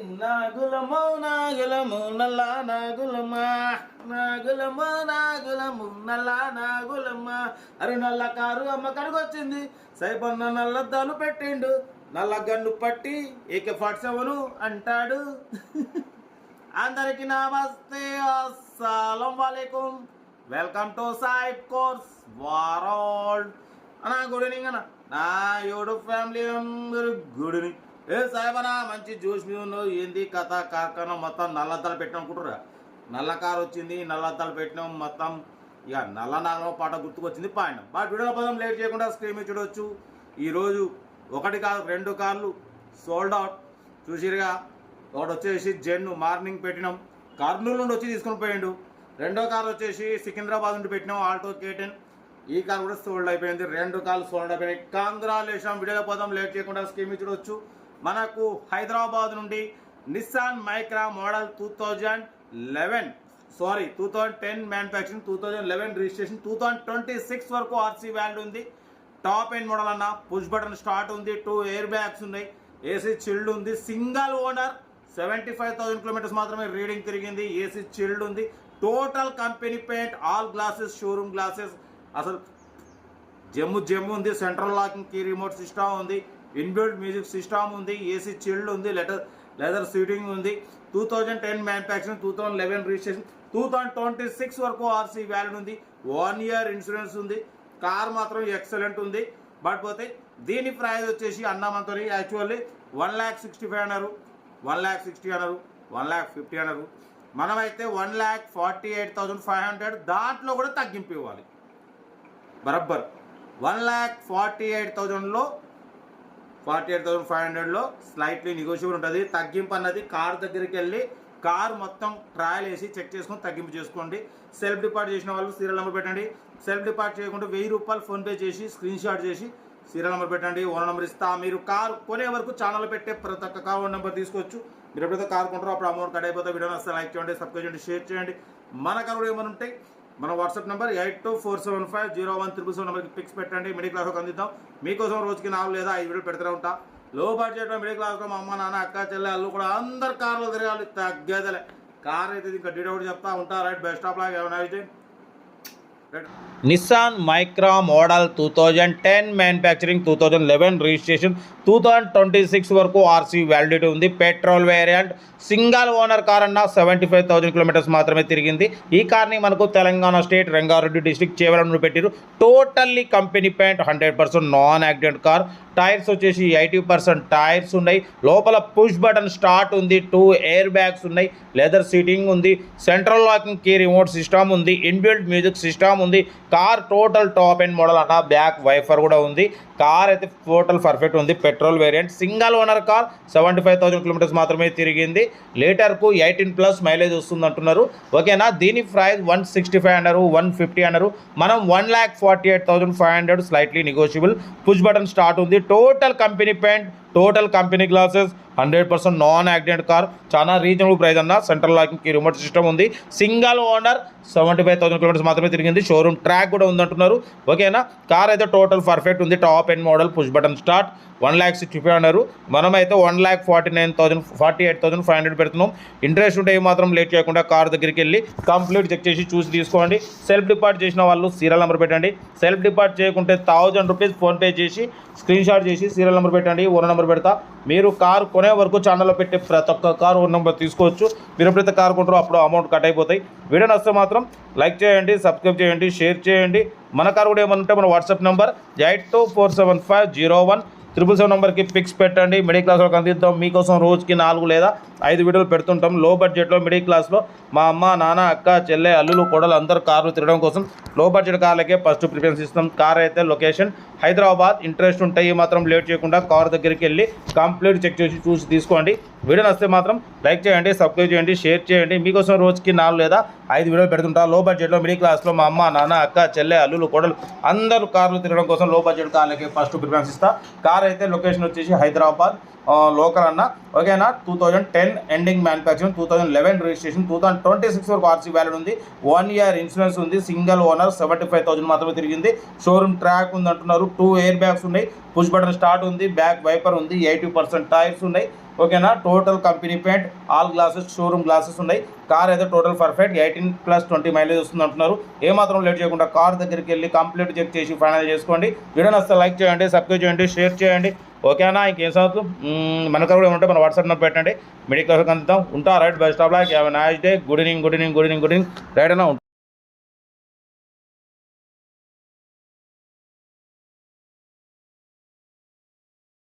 నాగులమో నాగులము నల్లా నాగులమా నాగులము నాగులము నల్ల నాగులమ్మా. అరే నల్ల కారు అమ్మ కడుగొచ్చింది సైపన్న నల్లద్దాలు పెట్టిండు. నల్ల గన్ను పట్టి ఏకే ఫాట్ అంటాడు. అందరికి నమస్తే. అస్సలం వాలేకుం. Welcome to Saib cars world అన్నా గుడ్ ఈవినింగ్ అన్న. నా యూట్యూబ్ ఫ్యామిలీ అందరూ గుడ్ ఈవినింగ్. ఏ సాయబనా మంచి జ్యూస్ మీద ఉన్నావు ఏంది కథ కార్ఖానా మొత్తం నల్లద్దాలు పెట్టినాం అనుకుంటురా నల్ల కారు వచ్చింది నల్లద్దాలు పెట్టినాం మొత్తం ఇక నల్ల నాగమ పాట గుర్తుకొచ్చింది పాడినాం. బట్ వీడియో పదం లేట్ చేయకుండా స్క్రీన్ మీద చూడవచ్చు ఈరోజు ఒకటి కాదు రెండు కార్లు సోల్డ్ అవుట్ చూసిరుగా ఒకటి వచ్చేసి జెన్ను మార్నింగ్ పెట్టినాం. కర్నూలు నుండి వచ్చి తీసుకొని పోయిండు. రెండో కార్ వచ్చేసి సికింద్రాబాద్ నుండి పెట్టినాం ఆల్టో కేటెన్. ఈ కార్ కూడా సోల్డ్ అయిపోయింది. రెండు కార్లు సోల్డ్ అయిపోయినాయి. కాంగ్రాలేషన్ వీడియోలో పదం లేట్ చేయకుండా స్కీమ్ చూడవచ్చు మనకు హైదరాబాద్ నుండి Nissan Micra model two thousand eleven sorry two thousand ten manufacturing two thousand eleven registration two thousand twenty six వరకు ఆర్సీ వ్యాల్యూ ఉంది. టాప్ ఎండ్ మోడల్ అన్న పుష్ బటన్ స్టార్ట్ ఉంది టూ ఎయిర్ బ్యాగ్స్ ఉన్నాయి AC chilled ఉంది single owner seventy five thousand kilometers మాత్రమే reading తిరిగింది AC chilled ఉంది. Total company paint all glasses showroom glasses అసలు జమ్ము జమ్ము ఉంది central locking key remote system ఉంది. ఇన్బిల్డ్ మ్యూజిక్ సిస్టమ్ ఉంది ఏసీ చిల్డ్ ఉంది లెటర్ లెదర్ సీటింగ్ ఉంది. Two thousand ten manufacturing two thousand eleven registration two thousand twenty six వరకు RC valid ఉంది. వన్ ఇయర్ ఇన్సూరెన్స్ ఉంది. కార్ మాత్రం excellent ఉంది. But పోతే దీని ప్రైజ్ వచ్చేసి అన్నామంతో actually one lakh sixty five అన్నారు. వన్ ల్యాక్ సిక్స్టీ అన్నారు. వన్ ల్యాక్ ఫిఫ్టీ అన్నారు. మనమైతే one lakh forty eight thousand five hundred దాంట్లో కూడా తగ్గింపు ఇవ్వాలి. బరబ్బర్ వన్ ల్యాక్ ఫార్టీ ఎయిట్ థౌజండ్లో ఫార్టీ ఎయిట్ థౌసండ్ ఫైవ్ హండ్రెడ్లో స్లైట్లీ నెగోషియబుల్ ఉంటుంది. తగ్గింపు అన్నది కార్ దగ్గరికి వెళ్ళి కార్ మొత్తం ట్రయల్ వేసి చెక్ చేసుకొని తగ్గింపు చేసుకోండి. సెల్ఫ్ డిపార్ట్ చేసిన వాళ్ళు సీరియల్ నెంబర్ పెట్టండి. సెల్ఫ్ డిపార్ట్ చేయకుండా వెయ్యి రూపాయలు ఫోన్పే చేసి స్క్రీన్ షాట్ చేసి సీరియల్ నెంబర్ పెట్టండి. ఓనర్ నెంబర్ ఇస్తా. మీరు కార్ కొనే వరకు ఛానల్ పెట్టే ప్రతి ఒక్క కార్ ఓనర్ నెంబర్ తీసుకోవచ్చు. మీరు ఎప్పుడైతే కార్ కొంటారో అప్పుడు అమౌంట్ కట్ అయిపోతే వీడియో వస్తే లైక్ చేయండి సబ్స్క్రైబ్ చేయండి షేర్ చేయండి. మన కారు కూడా ఏమైనా ఉంటాయి మన WhatsApp number eight two four seven five zero one triple seven నెంబర్కి పిక్స్ పెట్టండి. మిడిల్ క్లాస్కి అందిద్దాం. మీకోసం రోజుకి నాలుగు లేదా ఐదు వీడియోలు పెడుతూనే ఉంటా. లో బడ్జెట్లో మిడిల్ క్లాస్లో మా అమ్మ నాన్న అక్క చెల్లె అల్లు కూడా అందరు కార్లో తిరగాలి. తగ్గేదలే. కార్ అయితే ఇంకా డీటెయిల్ చెప్తా ఉంటా. రైట్ బెస్ట్ ఆఫ్ లాగా ఏమైనా అయితే Nissan Micra model two thousand ten manufacturing two thousand eleven registration two thousand twenty six వరకు ఆర్సీ వ్యాలిడిటీ ఉంది. Petrol variant single owner car అన్న సెవెంటీ ఫైవ్ థౌసండ్ కిలోమీటర్స్ మాత్రమే తిరిగింది. ఈ కార్ని మనకు తెలంగాణ స్టేట్ రంగారెడ్డి డిస్ట్రిక్ట్ చేవరం పెట్టారు totally company paint hundred percent non accident car tyres వచ్చేసి ఎయిటీ పర్సెంట్ టైర్స్ ఉన్నాయి. లోపల పుష్ బటన్ స్టార్ట్ ఉంది. టూ ఎయిర్ బ్యాగ్స్ ఉన్నాయి. లెదర్ సీటింగ్ ఉంది. Central locking key remote system ఉంది. ఇన్బిల్ట్ మ్యూజిక్ సిస్టమ్ ఉంది. Car total top end model అన్న back wiper కూడా ఉంది. కార్ అయితే టోటల్ పర్ఫెక్ట్ ఉంది. Petrol variant. Single owner car seventy five thousand kilometers మాత్రమే తిరిగింది. లీటర్కు ఎయిటీన్ ప్లస్ మైలేజ్ వస్తుంది అంటున్నారు. ఓకేనా? దీని ప్రైస్ వన్ సిక్స్టీ ఫైవ్ అన్నారు వన్ ఫిఫ్టీ అన్నారు మనం one lakh forty eight thousand five hundred slightly negotiable push button start ఉంది. Total company paint total company glasses hundred percent non accident car చాలా reasonable price అన్న. Central లాకింగ్కి remote system ఉంది. Single owner seventy five thousand kilometers మాత్రమే తిరిగింది. Showroom track కూడా ఉందంటున్నారు. ఓకేనా కార్ అయితే టోటల్ పర్ఫెక్ట్ ఉంది. Top end model push button start one lakh sixty five అన్నారు. మనమైతే one lakh forty nine thousand forty eight thousand five hundred పెడుతున్నాం. ఇంట్రెస్ట్ ఉంటే మాత్రం లేట్ చేయకుండా కార్ దగ్గరికి వెళ్ళి కంప్లీట్ చెక్ చేసి చూసి తీసుకోండి. సెల్ఫ్ డిపార్ట్ చేసిన వాళ్ళు సీరియల్ నెంబర్ పెట్టండి. సెల్ఫ్ డిపార్ట్ చేయకుంటే థౌజండ్ రూపీస్ ఫోన్పే చేసి స్క్రీన్ షాట్ చేసి సీరియల్ నెంబర్ పెట్టండి. ఓనర్ నెంబర్ పెడతా. మీరు కారు కొనే వరకు ఛానల్లో పెట్టే ప్రతి ఒక్క కారు నెంబర్ తీసుకోవచ్చు. మీరు ఎప్పుడైతే కారు కొంటారో అప్పుడు అమౌంట్ కట్ అయిపోతాయి. వీడియో నచ్చితే మాత్రం లైక్ చేయండి సబ్స్క్రైబ్ చేయండి షేర్ చేయండి. మన కార్ కూడా ఏమన్నా ఉంటే మన WhatsApp number eight two four seven five zero one triple seven నెంబర్కి పిక్స్ పెట్టండి. మిడిల్ క్లాస్ వాళ్ళకి అందిద్దాం. మీకోసం రోజుకి నాలుగు లేదా ఐదు వీడియోలు పెడుతుంటాం. లో బడ్జెట్లో మిడిల్ క్లాస్లో మా అమ్మ నాన్న అక్క చెల్లె అల్లులు కొడలు అందరు కార్లు తిరగడం కోసం లో బడ్జెట్ కార్లకే ఫస్ట్ ప్రిఫరెన్స్ ఇస్తాం. కార్ అయితే లొకేషన్ హైదరాబాద్. ఇంట్రెస్ట్ ఉంటాయి మాత్రం లేట్ చేయకుండా కార్ దగ్గరికి వెళ్ళి కంప్లీట్ చెక్ చేసి చూసి తీసుకోండి. వీడియో నచ్చితే మాత్రం లైక్ చేయండి సబ్స్క్రైబ్ చేయండి షేర్ చేయండి. మీకోసం రోజుకి నాలుగు లేదా ఐదు వీడియోలు పెడుతుంటా. లో బడ్జెట్లో మిడిల్ క్లాస్లో మా అమ్మ నాన్న అక్క చెల్లె అల్లులు కోడలు అందరూ కార్లు తిరగడం కోసం లో బడ్జెట్ కార్లకి ఫస్ట్ ప్రిఫరెన్స్ ఇస్తా. కార్ అయితే లొకేషన్ వచ్చేసి హైదరాబాద్ లోకల్ అన్న. ఓకేనా? Two thousand ten ending manufacturing two thousand eleven registration two thousand twenty six వరకు ఆర్సీ వ్యాలిడ్ ఉంది. వన్ ఇయర్ ఇన్సూరెన్స్ ఉంది. Single owner seventy five thousand మాత్రమే తిరిగింది. షోరూమ్ ట్రాక్ ఉంది అంటున్నారు టూ ఎయిర్ బ్యాగ్స్ ఉన్నాయి. పుష్ బటన్ స్టార్ట్ ఉంది. Back wiper ఉంది. ఎయిటీ పర్సెంట్ టైర్స్ ఉన్నాయి. ఓకేనా? Total company paint all glasses showroom glasses ఉన్నాయి. కార్ అయితే total perfect eighteen plus twenty mileage వస్తుంది అంటున్నారు. ఏమాత్రం లేట్ చేయకుండా కార్ దగ్గరికి వెళ్ళి కంప్లీట్ చెక్ చేసి ఫైనల్ చేసుకోండి. వీడియో నస్తే లైక్ చేయండి సబ్స్క్రైబ్ చేయండి షేర్ చేయండి. ఓకేనా? ఇంకేం సంగతులు? మ్మ్, మన కూడా ఉంటే మన వాట్సాప్ నెంబర్ పెట్టండి. మెడికల్ అందుతాం ఉంటా right bus stop have nice day good evening good evening good evening good evening right అయినా